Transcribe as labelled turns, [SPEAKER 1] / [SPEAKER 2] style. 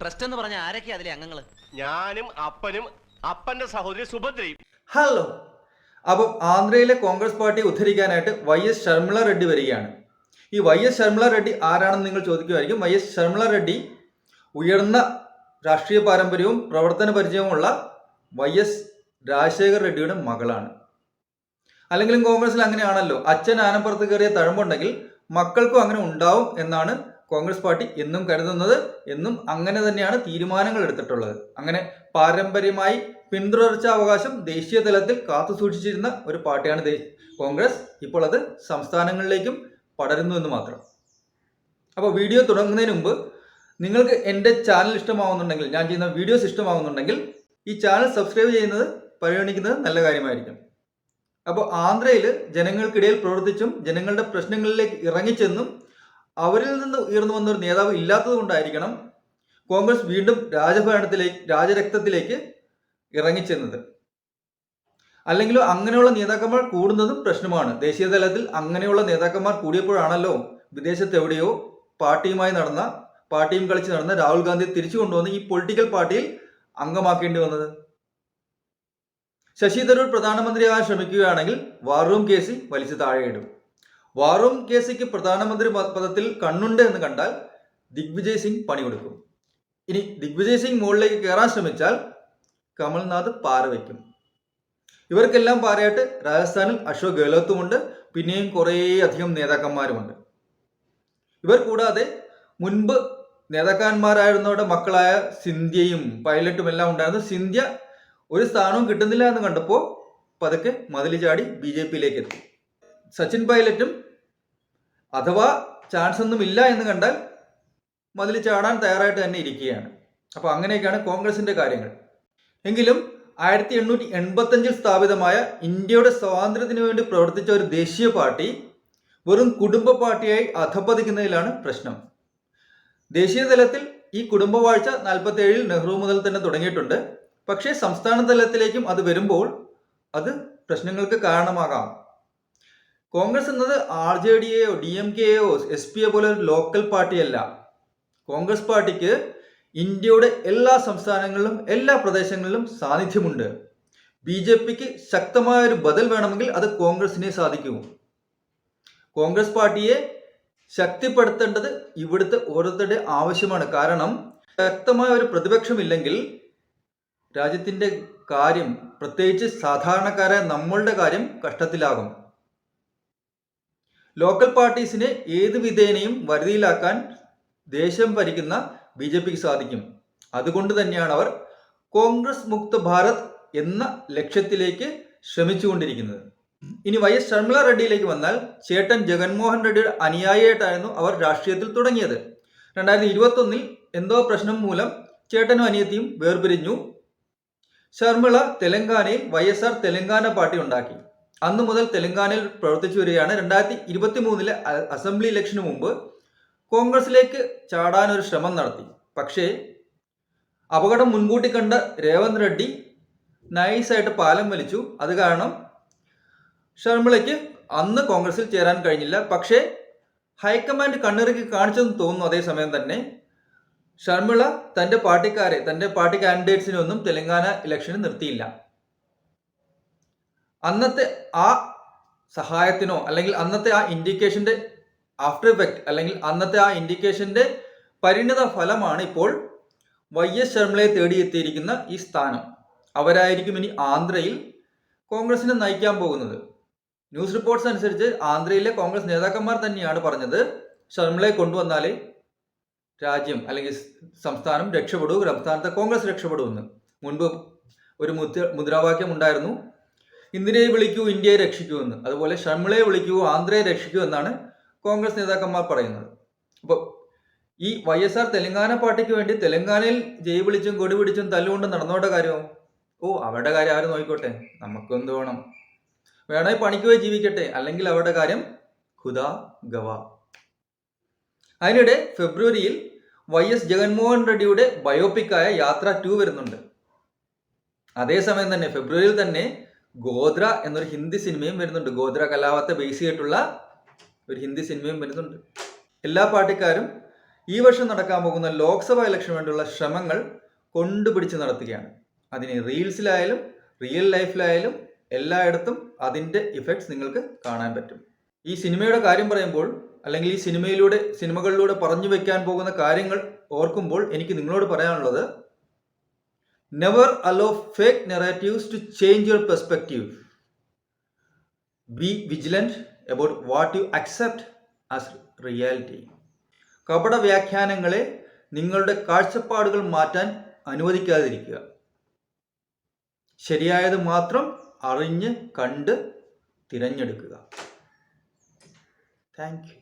[SPEAKER 1] Trust എന്ന് പറഞ്ഞ ആരൊക്കെയാ അതിലെ അംഗങ്ങൾ?
[SPEAKER 2] ഞാനും അപ്പനും അപ്പന്റെ സഹോദരി സുഭദ്രയും.
[SPEAKER 3] ഹലോ അപ്പം ആന്ധ്രയിലെ കോൺഗ്രസ് പാർട്ടി ഉദ്ധരിക്കാനായിട്ട് വൈ എസ് ശർമിള റെഡ്ഡി വരികയാണ്. ഈ വൈ എസ് ശർമിള റെഡ്ഡി ആരാണെന്ന് നിങ്ങൾ ചോദിക്കുമായിരിക്കും വൈ എസ് ശർമിള റെഡ്ഡി ഉയർന്ന രാഷ്ട്രീയ പാരമ്പര്യവും പ്രവർത്തന പരിചയവുമുള്ള വൈ എസ് രാജശേഖർ റെഡ്ഡിയുടെ മകളാണ്. അല്ലെങ്കിലും കോൺഗ്രസിൽ അങ്ങനെയാണല്ലോ. അച്ഛൻ ആനപ്പുറത്ത് കയറിയ തഴമ്പുണ്ടെങ്കിൽ മക്കൾക്കും അങ്ങനെ ഉണ്ടാവും എന്നാണ് കോൺഗ്രസ് പാർട്ടി എന്നും കരുതുന്നത് എന്നും അങ്ങനെ തന്നെയാണ് തീരുമാനങ്ങൾ എടുത്തിട്ടുള്ളത്. അങ്ങനെ പാരമ്പര്യമായി പിന്തുടർച്ച അവകാശം ദേശീയ തലത്തിൽ കാത്തു സൂക്ഷിച്ചിരുന്ന ഒരു പാർട്ടിയാണ് കോൺഗ്രസ്. ഇപ്പോൾ അത് സംസ്ഥാനങ്ങളിലേക്കും പടരുന്നു എന്ന് മാത്രം. അപ്പോൾ വീഡിയോ തുടങ്ങുന്നതിന് മുമ്പ് നിങ്ങൾക്ക് എന്റെ ചാനൽ ഇഷ്ടമാവുന്നുണ്ടെങ്കിൽ ഞാൻ ചെയ്യുന്ന വീഡിയോസ് ഇഷ്ടമാവുന്നുണ്ടെങ്കിൽ ഈ ചാനൽ സബ്സ്ക്രൈബ് ചെയ്യുന്നത് പരിഗണിക്കുന്നത് നല്ല കാര്യമായിരിക്കും. അപ്പോൾ ആന്ധ്രയിൽ ജനങ്ങൾക്കിടയിൽ പ്രവർത്തിച്ചും ജനങ്ങളുടെ പ്രശ്നങ്ങളിലേക്ക് ഇറങ്ങിച്ചെന്നും അവരിൽ നിന്ന് ഉയർന്നു വന്ന ഒരു നേതാവ് ഇല്ലാത്തത് കൊണ്ടായിരിക്കണം കോൺഗ്രസ് വീണ്ടും രാജഭരണത്തിലേക്ക് രാജരക്തത്തിലേക്ക് ഇറങ്ങിച്ചെന്നത്. അല്ലെങ്കിലോ അങ്ങനെയുള്ള നേതാക്കന്മാർ കൂടുന്നതും പ്രശ്നമാണ്. ദേശീയ തലത്തിൽ അങ്ങനെയുള്ള നേതാക്കന്മാർ കൂടിയപ്പോഴാണല്ലോ വിദേശത്ത് എവിടെയോ പാർട്ടിയുമായി നടന്ന പാർട്ടിയും കളിച്ച് നടന്ന രാഹുൽ ഗാന്ധി തിരിച്ചു കൊണ്ടുവന്ന് ഈ പൊളിറ്റിക്കൽ പാർട്ടിയിൽ അംഗമാക്കേണ്ടി വന്നത്. ശശി തരൂർ പ്രധാനമന്ത്രിയാകാൻ ശ്രമിക്കുകയാണെങ്കിൽ വാർ റൂം കേസി വലിച്ചു താഴെയിടും. വാർ റൂം കേസിക്ക് പ്രധാനമന്ത്രി പദത്തിൽ കണ്ണുണ്ട് എന്ന് കണ്ടാൽ ദിഗ്വിജയ് സിംഗ് പണി കൊടുക്കും. ഇനി ദിഗ്വിജയ് സിംഗ് മുകളിലേക്ക് കയറാൻ ശ്രമിച്ചാൽ കമൽനാഥ് പാറ വയ്ക്കും. ഇവർക്കെല്ലാം പാരയായിട്ട് രാജസ്ഥാനിൽ അശോക് ഗെഹ്ലോത്തുമുണ്ട് പിന്നെയും കുറേ അധികം നേതാക്കന്മാരുമുണ്ട്. ഇവർ കൂടാതെ മുൻപ് നേതാക്കന്മാരായിരുന്നവരുടെ മക്കളായ സിന്ധ്യയും പൈലറ്റും എല്ലാം ഉണ്ടായിരുന്നു. സിന്ധ്യ ഒരു സ്ഥാനവും കിട്ടുന്നില്ല എന്ന് കണ്ടപ്പോൾ പതുക്കെ മതിൽ ചാടി ബി ജെ പിയിലേക്ക് എത്തി. സച്ചിൻ പൈലറ്റും അഥവാ ചാൻസ് ഒന്നും ഇല്ല എന്ന് കണ്ടാൽ മതിൽ ചാടാൻ തയ്യാറായിട്ട് തന്നെ ഇരിക്കുകയാണ്. അപ്പോൾ അങ്ങനെയൊക്കെയാണ് കോൺഗ്രസിന്റെ കാര്യങ്ങൾ. എങ്കിലും ആയിരത്തി എണ്ണൂറ്റി എൺപത്തഞ്ചിൽ സ്ഥാപിതമായ ഇന്ത്യയുടെ സ്വാതന്ത്ര്യത്തിന് വേണ്ടി പ്രവർത്തിച്ച ഒരു ദേശീയ പാർട്ടി വെറും കുടുംബ പാർട്ടിയായി അധപ്പതിക്കുന്നതിലാണ് പ്രശ്നം. ദേശീയ തലത്തിൽ ഈ കുടുംബവാഴ്ച നാൽപ്പത്തി ഏഴിൽ നെഹ്റു മുതൽ തന്നെ തുടങ്ങിയിട്ടുണ്ട്. പക്ഷേ സംസ്ഥാന തലത്തിലേക്കും അത് വരുമ്പോൾ അത് പ്രശ്നങ്ങൾക്ക് കാരണമാകാം. കോൺഗ്രസ് എന്നത് ആർ ജെ ഡിയെയോ ഡി എം കെയോ എസ് പി എ പോലെ ഒരു ലോക്കൽ പാർട്ടിയല്ല. കോൺഗ്രസ് പാർട്ടിക്ക് ഇന്ത്യയുടെ എല്ലാ സംസ്ഥാനങ്ങളിലും എല്ലാ പ്രദേശങ്ങളിലും സാന്നിധ്യമുണ്ട്. ബി ജെ പിക്ക് ശക്തമായ ഒരു ബദൽ വേണമെങ്കിൽ അത് കോൺഗ്രസിനെ സാധിക്കൂ. കോൺഗ്രസ് പാർട്ടിയെ ശക്തിപ്പെടുത്തേണ്ടത് ഇവിടുത്തെ ഓരോരുത്തരുടെ ആവശ്യമാണ്. കാരണം ശക്തമായ ഒരു പ്രതിപക്ഷമില്ലെങ്കിൽ രാജ്യത്തിന്റെ കാര്യം പ്രത്യേകിച്ച് സാധാരണക്കാരായ നമ്മളുടെ കാര്യം കഷ്ടത്തിലാകും. ലോക്കൽ പാർട്ടീസിനെ ഏത് വിധേനയും വരുതിയിലാക്കാൻ ദേശം ഭരിക്കുന്ന ബി ജെ പിക്ക് സാധിക്കും. അതുകൊണ്ട് തന്നെയാണ് അവർ കോൺഗ്രസ് മുക്ത ഭാരത് എന്ന ലക്ഷ്യത്തിലേക്ക് ശ്രമിച്ചുകൊണ്ടിരിക്കുന്നത്. ഇനി വൈ എസ് ശർമിള റെഡ്ഡിയിലേക്ക് വന്നാൽ ചേട്ടൻ ജഗൻമോഹൻ റെഡ്ഡിയുടെ അനുയായിയായിട്ടായിരുന്നു അവർ രാഷ്ട്രീയത്തിൽ തുടങ്ങിയത്. രണ്ടായിരത്തി ഇരുപത്തൊന്നിൽ എന്തോ പ്രശ്നം മൂലം ചേട്ടനും അനിയത്തിയും വേർപിരിഞ്ഞു. ശർമിള തെലങ്കാനയിൽ Y S R Telangana party ഉണ്ടാക്കി. അന്നു മുതൽ തെലങ്കാനയിൽ പ്രവർത്തിച്ചു വരികയാണ്. രണ്ടായിരത്തി ഇരുപത്തി മൂന്നിലെ അസംബ്ലി ഇലക്ഷന് മുമ്പ് കോൺഗ്രസിലേക്ക് ചാടാൻ ഒരു ശ്രമം നടത്തി. പക്ഷേ അപകടം മുൻകൂട്ടി കണ്ട രേവന്ത് റെഡ്ഡി നൈസായിട്ട് പാലം വലിച്ചു. അത് കാരണം ഷർമിളയ്ക്ക് അന്ന് കോൺഗ്രസിൽ ചേരാൻ കഴിഞ്ഞില്ല. പക്ഷേ ഹൈക്കമാൻഡ് കണ്ണിറക്കി കാണിച്ചെന്ന് തോന്നുന്നു അതേസമയം തന്നെ. ഷർമിള തന്റെ പാർട്ടിക്കാരെ തന്റെ പാർട്ടി കാൻഡിഡേറ്റ്സിനെ ഒന്നും തെലങ്കാന ഇലക്ഷന് നിർത്തിയില്ല. അന്നത്തെ ആ സഹായത്തിനോ അല്ലെങ്കിൽ അന്നത്തെ ആ ഇൻഡിക്കേഷന്റെ ആഫ്റ്റർ ഇഫക്റ്റ് അല്ലെങ്കിൽ അന്നത്തെ ആ ഇൻഡിക്കേഷന്റെ പരിണിത ഫലമാണ് ഇപ്പോൾ വൈ എസ് തേടി തേടിയെത്തിയിരിക്കുന്ന ഈ സ്ഥാനം. അവരായിരിക്കും ഇനി ആന്ധ്രയിൽ കോൺഗ്രസിനെ നയിക്കാൻ പോകുന്നത്. ന്യൂസ് റിപ്പോർട്ട്സ് അനുസരിച്ച് ആന്ധ്രയിലെ കോൺഗ്രസ് നേതാക്കന്മാർ തന്നെയാണ് പറഞ്ഞത് ശർമ്മളയെ കൊണ്ടുവന്നാൽ രാജ്യം അല്ലെങ്കിൽ സംസ്ഥാനം രക്ഷപ്പെടൂ സംസ്ഥാനത്തെ കോൺഗ്രസ് രക്ഷപ്പെടുമെന്ന്. മുൻപ് ഒരു മുദ്ര മുദ്രാവാക്യം ഉണ്ടായിരുന്നു. ഇന്ദിരയെ വിളിക്കൂ ഇന്ത്യയെ രക്ഷിക്കൂ എന്ന്. അതുപോലെ ഷമിളയെ വിളിക്കൂ ആന്ധ്രയെ രക്ഷിക്കൂ എന്നാണ് കോൺഗ്രസ് നേതാക്കന്മാർ പറയുന്നത്. അപ്പോൾ ഈ വൈ എസ് ആർ തെലങ്കാന പാർട്ടിക്ക് വേണ്ടി തെലങ്കാനയിൽ ജയ് വിളിച്ചും കൊടി പിടിച്ചും തല്ലുകൊണ്ട് നടന്നോട്ടെ കാര്യമോ? ഓ അവരുടെ കാര്യം ആരും നോക്കിക്കോട്ടെ? നമുക്കെന്ത് വേണം? വേണമെങ്കിൽ പണിക്ക് പോയി ജീവിക്കട്ടെ. അല്ലെങ്കിൽ അവരുടെ കാര്യം ഖുദാ ഗവ. അതിനിടെ ഫെബ്രുവരിയിൽ വൈ എസ് ജഗൻമോഹൻ റെഡ്ഡിയുടെ ബയോപിക്കായ യാത്ര ടു വരുന്നുണ്ട്. അതേസമയം തന്നെ ഫെബ്രുവരിയിൽ തന്നെ ഗോദ്ര എന്നൊരു ഹിന്ദി സിനിമയും വരുന്നുണ്ട്. ഗോദ്ര കലാപത്തെ ബേസ് ചെയ്തിട്ടുള്ള ഒരു ഹിന്ദി സിനിമയും വരുന്നുണ്ട്. എല്ലാ പാർട്ടിക്കാരും ഈ വർഷം നടക്കാൻ പോകുന്ന ലോക്സഭാ ഇലക്ഷന് വേണ്ടിയുള്ള ശ്രമങ്ങൾ കൊണ്ടുപിടിച്ച് നടത്തുകയാണ്. അതിന് റീൽസിലായാലും റിയൽ ലൈഫിലായാലും എല്ലായിടത്തും അതിന്റെ ഇഫക്ട്സ് നിങ്ങൾക്ക് കാണാൻ പറ്റും. ഈ സിനിമയുടെ കാര്യം പറയുമ്പോൾ അല്ലെങ്കിൽ ഈ സിനിമയിലൂടെ സിനിമകളിലൂടെ പറഞ്ഞു വെക്കാൻ പോകുന്ന കാര്യങ്ങൾ ഓർക്കുമ്പോൾ എനിക്ക് നിങ്ങളോട് പറയാനുള്ളത് never allow fake narratives to change your perspective be vigilant about what you accept as reality കപട വ്യാഖ്യാനങ്ങളെ നിങ്ങളുടെ കാഴ്ചപ്പാടുകൾ മാറ്റാൻ അനുവദിക്കാതിരിക്കുക. ശരിയായത് മാത്രം അറിഞ്ഞ് കണ്ട് തിരഞ്ഞെടുക്കുക. Thank you